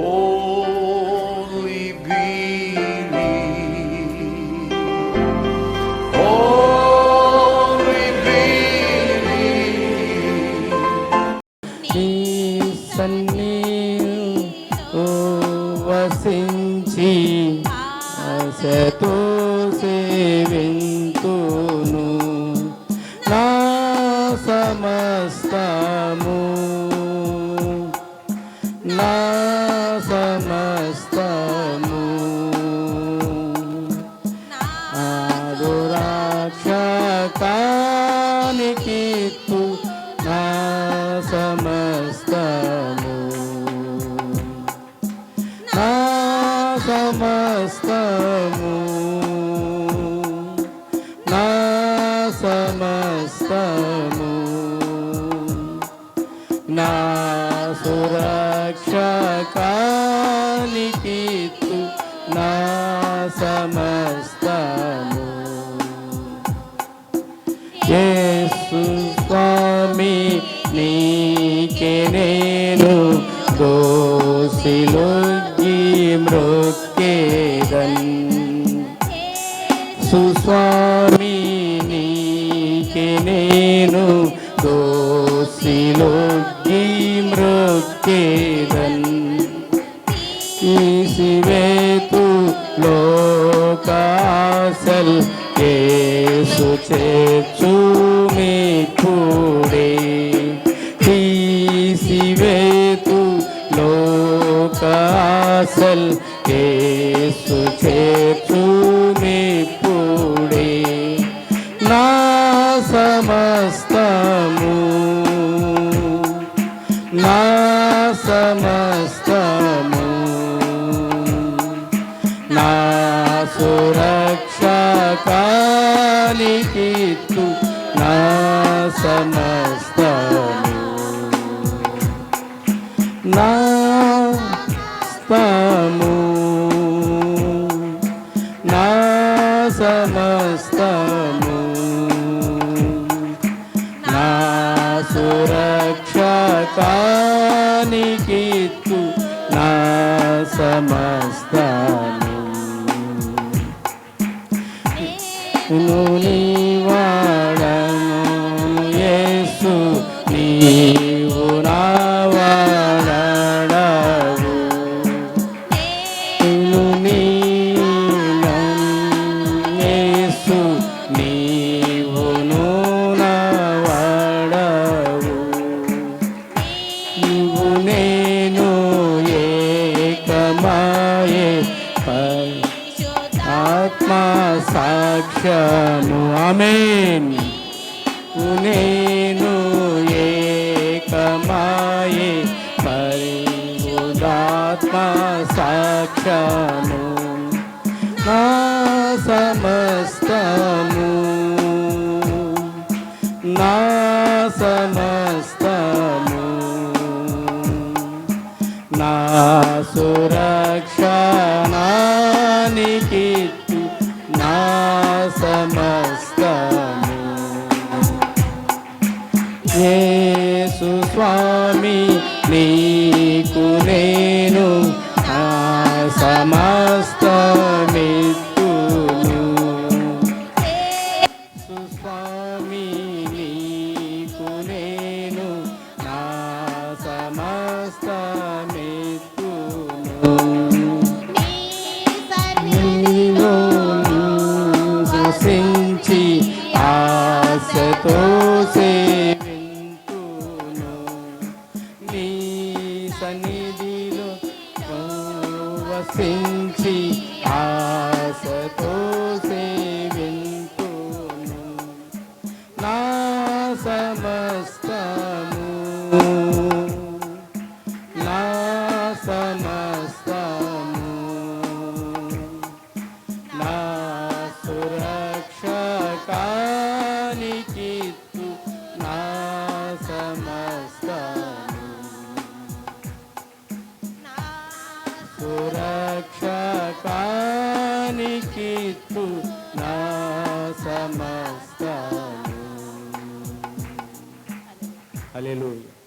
Only believe. Only believe. నీ సన్నిధిలో uh, వసించి ఆశతో సేవింతును నా సమస్తము నా ఆదురాక్షకానికి నా సమస్తము. నా సమస్తము. నా సమస్తము. నా సురక్షకానికి దోసిలొగ్గి మృక్కేదన్ సుస్వామి నీకే నేను దోసిలొగ్గి మృక్కేదన్ తీసివేతు లోకాసల్ కేసు చేర్చు మీకుడే తీసివేతు సమస్తము నా స్తము నా సమస్తము. నా సురక్షకానికి నా సమస్తము. నీవాడను నేను ఏకమాయే ఆత్మ సాక్ష్యము. ఆమెన్. నేను ఏకమాయే పరిశుద్ధాత్మ సాక్ష్యము. నా సమస్తము. నా సమస్తము సురక్షణానికి సన్నిధిలో వసించి ఆశతో సేవింతును నా సమస్తము నా సమస్తము నా సురక్షకానికి నా సమస్తము సురక్షకానికి నా సమస్తము హల్లెలూయా.